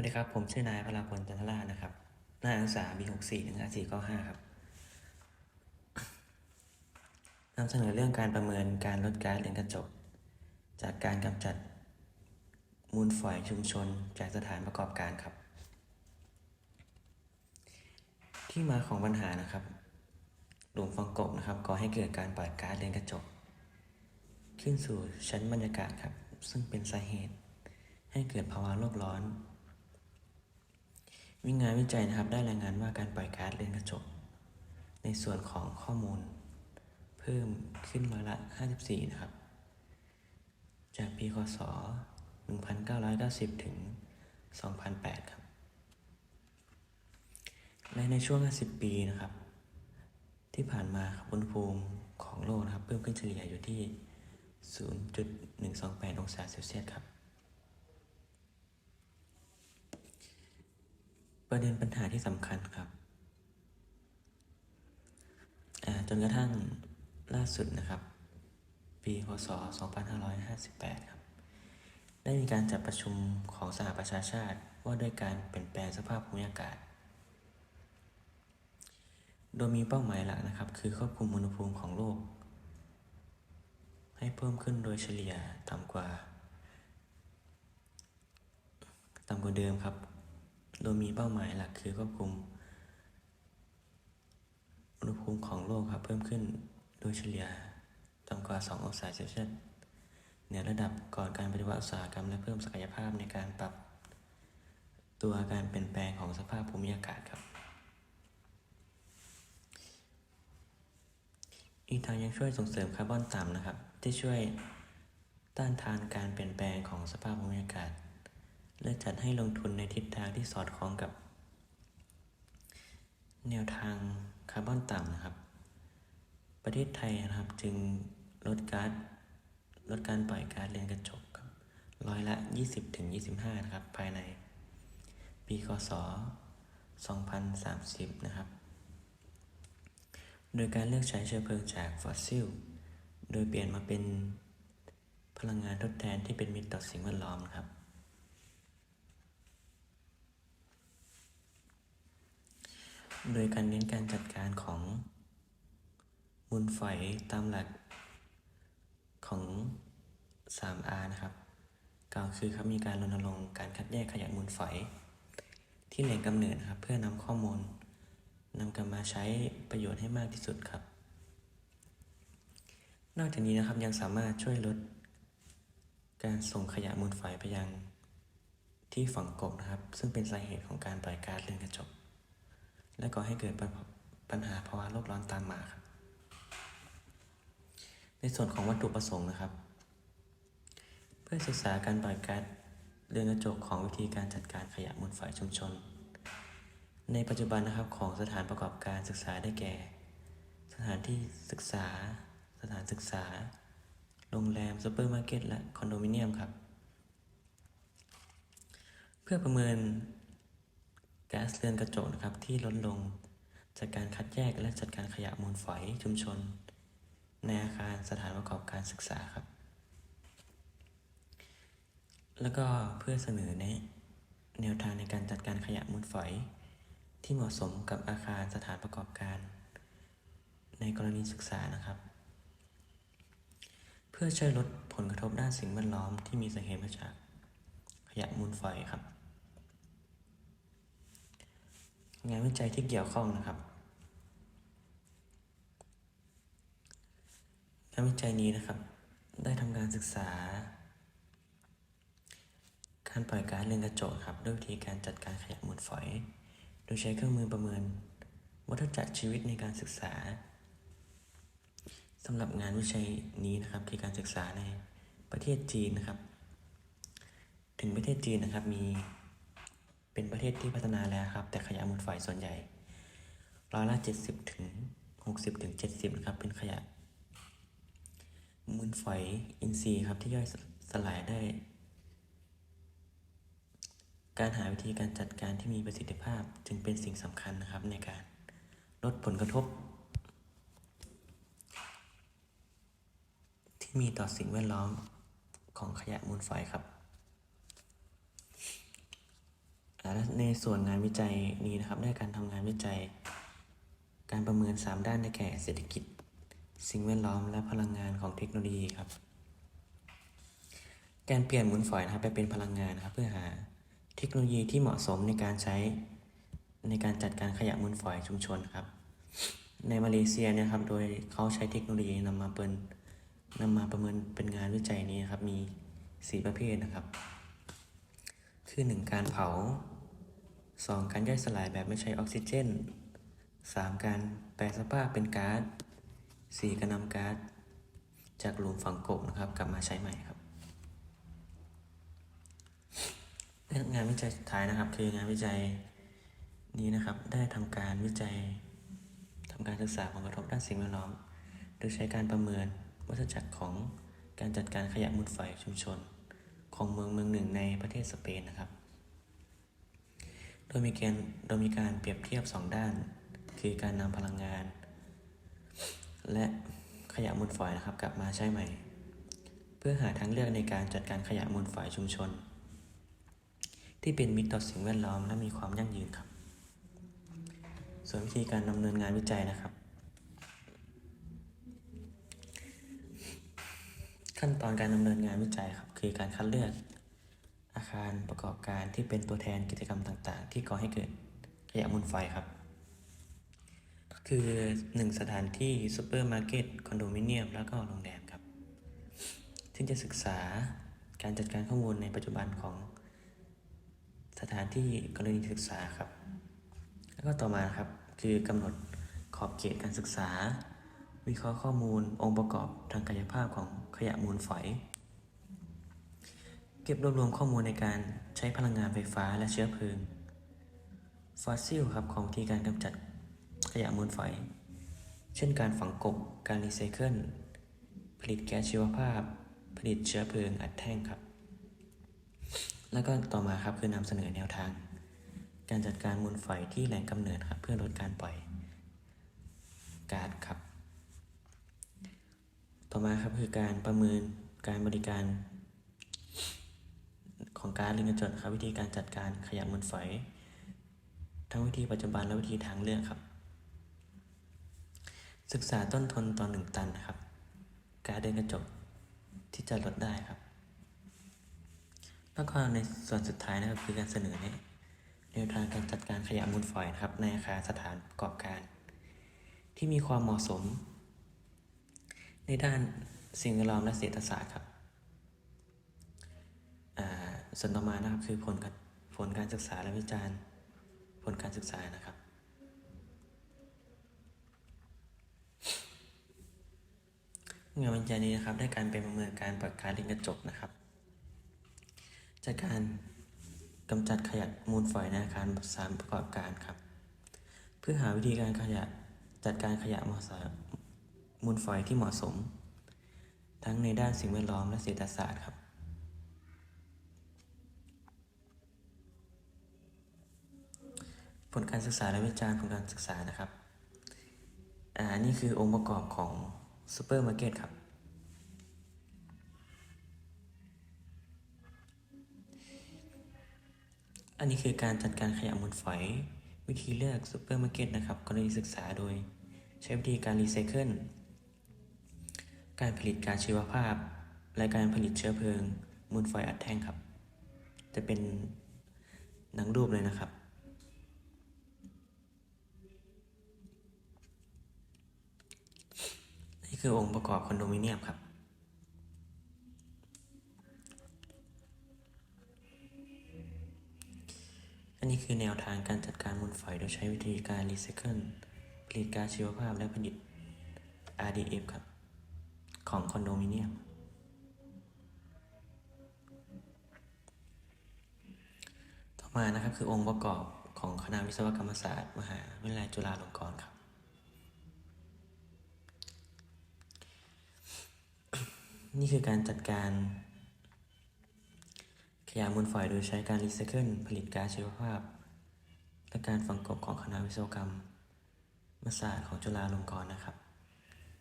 วัสดีครับ ผมชื่อนายพลพลจันทรานะครับ หน้าอักษา B64 1 5 4 9 5ครับนำเสนอเรื่องการประเมินการลดก๊าซเรือนกระจก จากการกำจัดมูลฝอยชุมชนจากสถานประกอบการครับ ที่มาของปัญหานะครับ หลุมฝังกบนะครับก่อให้เกิดการปล่อยก๊าซเรือนกระจก ขึ้นสู่ชั้นบรรยากาศครับ ซึ่งเป็นสาเหตุให้เกิดภาวะโลกร้อน วิงานวิจัยนะครับได้รายงานว่าการปล่อยก๊าซเรือนกระจก ในส่วนของข้อมูล เพิ่มขึ้นร้อยละ 54 นะครับ จากปีคศ 1990 ถึง 2008 ครับ และในช่วง 50 ปีนะครับ ที่ผ่านมาครับอุณหภูมิของโลกนะครับ เพิ่มขึ้นเฉลี่ยอยู่ที่ 0.128 องศาเซลเซียสครับ ประเด็นปัญหาที่สำคัญครับจนกระทั่งล่าสุดนะครับ ปีพศ 2558 ครับ ได้มีการจัดประชุมของสหประชาชาติว่าด้วยการเปลี่ยนแปลงสภาพภูมิอากาศ โดยมีเป้าหมายหลักนะครับ คือควบคุมอุณหภูมิของโลก ให้เพิ่มขึ้นโดยเฉลี่ยต่ำกว่าต่ำกว่าเดิมครับ โดยมีเป้าหมายหลักคือควบคุม อุณหภูมิของโลกครับเพิ่มขึ้นโดยเฉลี่ยต่ำกว่า 2 องศาเซลเซียสเหนือระดับก่อนการปฏิวัติอุตสาหกรรมและเพิ่มศักยภาพในการปรับ ตัวการเปลี่ยนแปลงของสภาพภูมิอากาศครับ อีกทางยังช่วยส่งเสริมคาร์บอนต่ำนะครับ ที่ช่วยต้านทานการเปลี่ยนแปลงของสภาพภูมิอากาศ และจัดให้ลงทุนในทิศทางที่สอดคล้องกับ แนวทางคาร์บอนต่ำนะครับ ประเทศไทยนะครับจึงลดก๊าซลดการปล่อยก๊าซเรือนกระจกครับร้อยละ 20-25 นะครับ ภายใน ปีคศ 2030 นะครับ โดยการเลือกใช้เชื้อเพลิงจากฟอสซิล โดยเปลี่ยนมาเป็นพลังงานทดแทนที่เป็นมิตรต่อสิ่งแวดล้อมนะครับ โดยการเน้นการจัดการของมูลฝอยตามหลักของ 3R นะครับกล่าวคือครับมีการรณรงค์การคัดแยกขยะมูลฝอย ที่แหล่งกำเนิดนะครับ เพื่อนำข้อมูลนำกลับมาใช้ประโยชน์ให้มากที่สุดครับ นอกจากนี้นะครับยังสามารถช่วยลด การส่งขยะมูลฝอยไปยังที่ฝังกบนะครับ ซึ่งเป็นสาเหตุของการปล่อยก๊าซเรือนกระจก และก่อให้เกิดปัญปัญหาภาวะโลกร้อนตามมาครับ ในส่วนของวัตถุประสงค์นะครับ เพื่อศึกษาการปล่อยก๊าซเรือนกระจกของวิธีการจัดการขยะมูลฝอยชุมชน ในปัจจุบันนะครับของสถานประกอบการศึกษาได้แก่ สถานที่ศึกษา สถานศึกษา โรงแรมซูเปอร์มาร์เก็ตและคอนโดมิเนียมครับ เพื่อประเมิน ก๊าซเรือนกระจกนะครับที่ลดลง จากการคัดแยกและจัดการขยะมูลฝอยชุมชน ในอาคารสถานประกอบการศึกษาครับ แล้วก็เพื่อเสนอแนะแนวทางในการจัดการขยะมูลฝอย ที่เหมาะสมกับอาคารสถานประกอบการ ในกรณีศึกษานะครับ เพื่อช่วยลดผลกระทบด้านสิ่งแวดล้อมที่มีสาเหตุมาจากขยะมูลฝอยครับ งานวิจัยที่เกี่ยวข้องนะครับ งานวิจัยนี้นะครับ ได้ทำการศึกษา การปล่อยก๊าซเรือนกระจกครับด้วยวิธีการจัดการขยะมูลฝอย โดยใช้เครื่องมือประเมิน วัฏจักรชีวิตในการศึกษาสำหรับงานวิจัยนี้นะครับคือการศึกษาในประเทศจีนนะครับ ถึงประเทศจีนนะครับมี เป็นประเทศที่พัฒนาแล้วครับ แต่ขยะมูลฝอยส่วนใหญ่ร้อยละเจ็ดสิบถึงหกสิบถึงเจ็ดสิบนะครับ เป็นขยะ มูลฝอยอินทรีย์ครับที่ย่อยสลายได้ การหาวิธีการจัดการที่มีประสิทธิภาพจึงเป็นสิ่งสำคัญนะครับในการลดผลกระทบ ที่มีต่อสิ่งแวดล้อมของขยะมูลฝอยครับ ในส่วนงานวิจัยนี้นะครับได้การทำงานวิจัย การประเมิน 3 ด้านได้แก่เศรษฐกิจ สิ่งแวดล้อมและพลังงานของเทคโนโลยีครับ การเปลี่ยนมูลฝอยนะครับไปเป็นพลังงานนะครับ เพื่อหาเทคโนโลยีที่เหมาะสมในการใช้ในการจัดการขยะมูลฝอยชุมชนครับ ในมาเลเซียเนี่ยครับโดยเขาใช้เทคโนโลยีนำมาเป็นนำมาประเมินเป็นงานวิจัยนี้นะครับมี 4 ประเภทนะครับ คือ 1 การเผา 2 การย่อยสลายแบบไม่ใช้ออกซิเจน 3 การแปลสภาพเป็นก๊าซ 4 การนำก๊าซจากหลุมฝังกบนะครับ กลับมาใช้ใหม่ครับงานวิจัยสุดท้ายนะครับ คืองานวิจัยนี้นะครับ ได้ทำการวิจัยทำการศึกษาผลกระทบด้านสิ่งแวดล้อม โดยใช้การประเมินวัฏจักรของการจัดการขยะมูลฝอยชุมชน ของเมืองเมืองหนึ่งในประเทศสเปนนะครับ โดยมีการโดยมีการเปรียบเทียบ 2 ด้าน คือการนำพลังงาน และขยะมูลฝอยนะครับกลับมาใช้ใหม่ เพื่อหาทางเลือกในการจัดการขยะมูลฝอยชุมชน ที่เป็นมิตรต่อสิ่งแวดล้อมและมีความยั่งยืนครับ ส่วนวิธีการดำเนินงานวิจัยนะครับ ขั้นตอนการดำเนินงานวิจัยครับคือการคัดเลือก คารประกอบการที่เป็นตัวแทนกิจกรรมต่างๆ ที่ก่อให้เกิดขยะมูลฝอยครับ คือ 1 สถานที่ซูเปอร์มาร์เก็ตคอนโดมิเนียมแล้วก็โรงแรมครับ ซึ่งจะศึกษาการจัดการข้อมูลในปัจจุบันของสถานที่กรณีศึกษาครับ แล้วก็ต่อมาครับคือกำหนดขอบเขตการศึกษา วิเคราะห์ข้อมูลองค์ประกอบทางกายภาพของขยะมูลฝอย ก็บรวบรวมข้อมูลในการใช้พลังงานไฟฟ้าและเชื้อเพลิง ฟอสซิลครับของวิธีการกำจัดขยะมูลฝอย เช่นการฝังกบ การรีไซเคิล ผลิตแก๊สชีวภาพ ผลิตเชื้อเพลิงอัดแท่งครับ แล้วก็ต่อมาครับคือนำเสนอแนวทาง การจัดการมูลฝอยที่แหล่งกำเนิดครับเพื่อลดการปล่อยก๊าซครับ ต่อมาครับคือการประเมินการบริการ ของการเรือนกระจกครับวิธีการจัดการขยะมูลฝอย ทั้งวิธีปัจจุบันและวิธีทางเลือกครับ ศึกษาต้นทุนต่อหนึ่งตันนะครับ การเดินกระจกที่จะลดได้ครับ แล้วก็ในส่วนสุดท้ายนะครับคือการเสนอเนี่ยแนวทางการจัดการขยะมูลฝอยนะครับ ในอาคารสถานประกอบการ ที่มีความเหมาะสม ในด้านสิ่งแวดล้อมและเศรษฐศาสตร์ครับ ส่วนต่อมานะครับคือผลการผลการศึกษาและวิจารณ์ ผลการศึกษานะครับ งานวิจัยนี้นะครับได้การเป็นประเมินการปรับการเรือนกระจกนะครับ จากการกำจัดขยะมูลฝอยในอาคารสานประกอบการครับ เพื่อหาวิธีการขยะจัดการขยะมมูลฝอยที่เหมาะสม ทั้งในด้านสิ่งแวดล้อมและเศรษฐศาสตร์ครับ ผลการศึกษาและวิจารณ์ผลการศึกษานะครับอ่านี่คือองค์ประกอบของซูเปอร์มาร์เก็ตครับ อันนี้คือการจัดการขยะมูลฝอย วิธีเลือกซูเปอร์มาร์เก็ตนะครับกรณีศึกษาโดย ใช้วิธีการรีไซเคิล การผลิตกาซชีวภาพ และการผลิตเชื้อเพลิง มูลฝอยอัดแท่งครับ จะเป็นหนังรูปเลยนะครับ นี่คือองค์ประกอบคอนโดมิเนียมครับ อันนี้คือแนวทางการจัดการมูลฝอยโดยใช้วิธีการรีไซเคิลผลิตก๊าซชีวภาพและผลิต RDF ครับ ของคอนโดมิเนียม ต่อมานะครับคือองค์ประกอบของคณะวิศวกรรมศาสตร์ มหาวิทยาลัยจุฬาลงกรณ์ครับ นี่คือการจัดการ ขยะมูลฝอยโดยใช้การรีไซเคิลผลิตก๊าซชีวภาพ และการฝังกลบของคณะวิศวกรรมศาสตร์ของจุฬาลงกรณ์นะครับ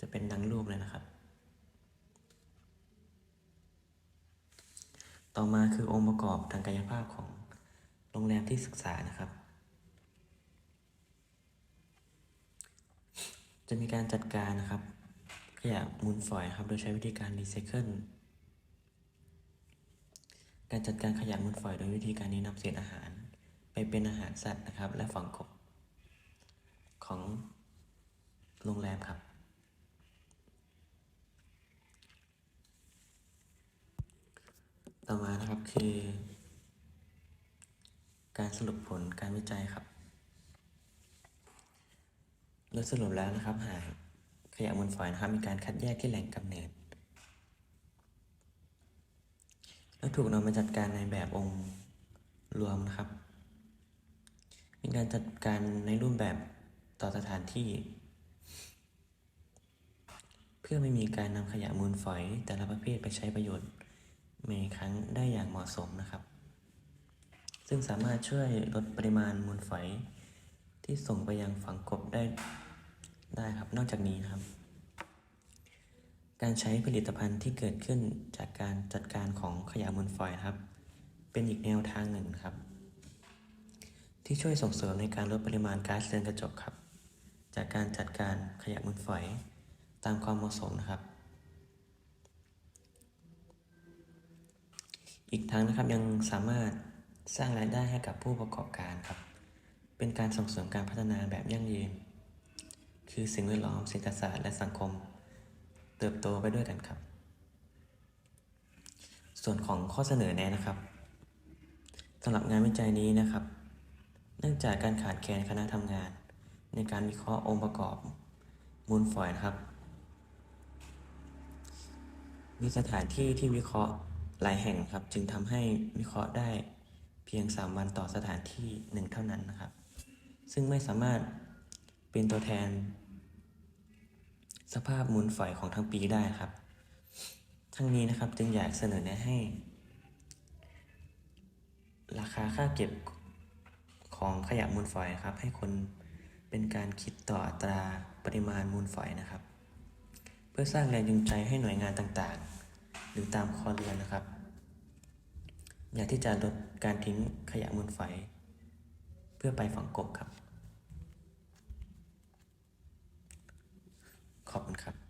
จะเป็นดังรูปเลยนะครับ ต่อมาคือองค์ประกอบทางกายภาพของโรงแรมที่ศึกษานะครับ จะมีการจัดการนะครับ ยะมูลฝอยครับ โดยใช้วิธีการรีไซเคิล การจัดการขยะมูลฝอยโดยวิธีการนี้นำเศษอาหาร ไปเป็นอาหารสัตว์นะครับ และฝังกบของโรงแรมครับ ต่อมานะครับคือ การสรุปผลการวิจัยครับโดยสรุปแล้วนะครับหาก ขยะมูลฝอยนะครับมีการคัดแยกที่แหล่งกำเนิด แล้วถูกนำมาจัดการในแบบองค์รวมนะครับ มีการจัดการในรูปแบบต่อสถานที่ เพื่อไม่มีการนำขยะมูลฝอยแต่ละประเภทไปใช้ประโยชน์ในครั้งได้อย่างเหมาะสมนะครับ ซึ่งสามารถช่วยลดปริมาณมูลฝอยที่ส่งไปยังฝังกบได้ ได้ครับ นอกจากนี้นะครับ การใช้ผลิตภัณฑ์ที่เกิดขึ้นจากการจัดการของขยะมูลฝอยครับ เป็นอีกแนวทางหนึ่งครับ ที่ช่วยส่งเสริมในการลดปริมาณก๊าซเรือนกระจกครับ จากการจัดการขยะมูลฝอยตามความเหมาะสมนะครับ อีกทั้งนะครับยังสามารถสร้างรายได้ให้กับผู้ประกอบการครับ เป็นการส่งเสริมการพัฒนาแบบยั่งยืน คือสิ่งแวดล้อมเศรษฐศาสตร์และสังคม เติบโตไปด้วยกันครับ ส่วนของข้อเสนอแนะนะครับสำหรับงานวิจัยนี้นะครับ เนื่องจากการขาดแคลนคณะทำงาน ในการวิเคราะห์องค์ประกอบ มูลฝอยนะครับ มีสถานที่ที่วิเคราะห์หลายแห่งครับ จึงทำให้วิเคราะห์ได้เพียง 3 วันต่อสถานที่หนึ่งเท่านั้นนะครับ ซึ่งไม่สามารถ เป็นตัวแทน สภาพมูลฝอยของทั้งปีได้ครับ ทั้งนี้นะครับจึงอยากเสนอแนะให้ ราคาค่าเก็บของขยะมูลฝอยครับ ให้คนเป็นการคิดต่ออัตราปริมาณมูลฝอยนะครับ เพื่อสร้างแรงจูงใจให้หน่วยงานต่างๆ หรือตามคอเรือนนะครับ อยากที่จะลดการทิ้งขยะมูลฝอยเพื่อไปฝังกบครับ ขอบคุณครับ